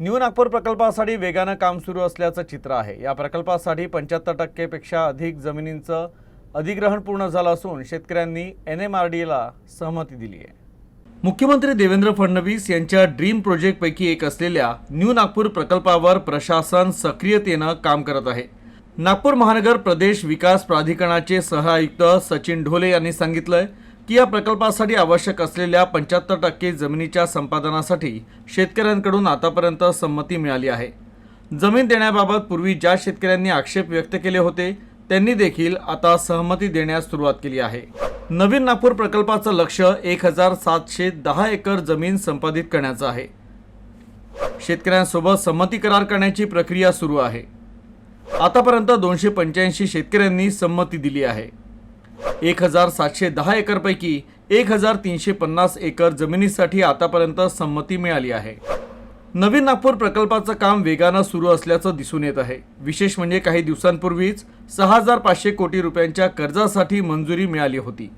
New Nagpur प्रकल्पासाठी वेगानं काम सुरू असल्याचं चित्र आहे. या प्रकल्पासाठी पंच्याहत्तर टक्केपेक्षा अधिक जमिनींचं अधिग्रहण पूर्ण झालं असून शेतकऱ्यांनी एन एम आर डीला सहमती दिली आहे. मुख्यमंत्री देवेंद्र फडणवीस यांच्या ड्रीम प्रोजेक्टपैकी एक असलेल्या न्यू नागपूर प्रकल्पावर प्रशासन सक्रियतेनं काम करत आहे. नागपूर महानगर प्रदेश विकास प्राधिकरणाचे सहआयुक्त सचिन ढोले यांनी सांगितलंय की या प्रकल्पासाठी आवश्यक असलेल्या पंच्याहत्तर टक्के जमिनीच्या संपादनासाठी शेतकऱ्यांकडून आतापर्यंत संमती मिळाली आहे. जमीन देण्याबाबत पूर्वी ज्या शेतकऱ्यांनी आक्षेप व्यक्त केले होते त्यांनी देखील आता सहमती देण्यास सुरुवात केली आहे. नवीन नागपूर प्रकल्पाचं लक्ष एक हजार सातशे दहा एकर जमीन संपादित करण्याचं आहे. शेतकऱ्यांसोबत संमती करार करण्याची प्रक्रिया सुरू आहे. आतापर्यंत दोनशे पंच्याऐंशी शेतकऱ्यांनी संमती दिली आहे. एक हजार सातशे दहा एकरपैकी एक हजार तीनशे पन्नास एकर जमिनीसाठी आतापर्यंत संमती मिळाली आहे. नवीन नागपूर प्रकल्पाचं काम वेगानं सुरू असल्याचं दिसून येत आहे. विशेष म्हणजे काही दिवसांपूर्वीच सहा हजार पाचशे कोटी रुपयांच्या कर्जासाठी मंजुरी मिळाली होती.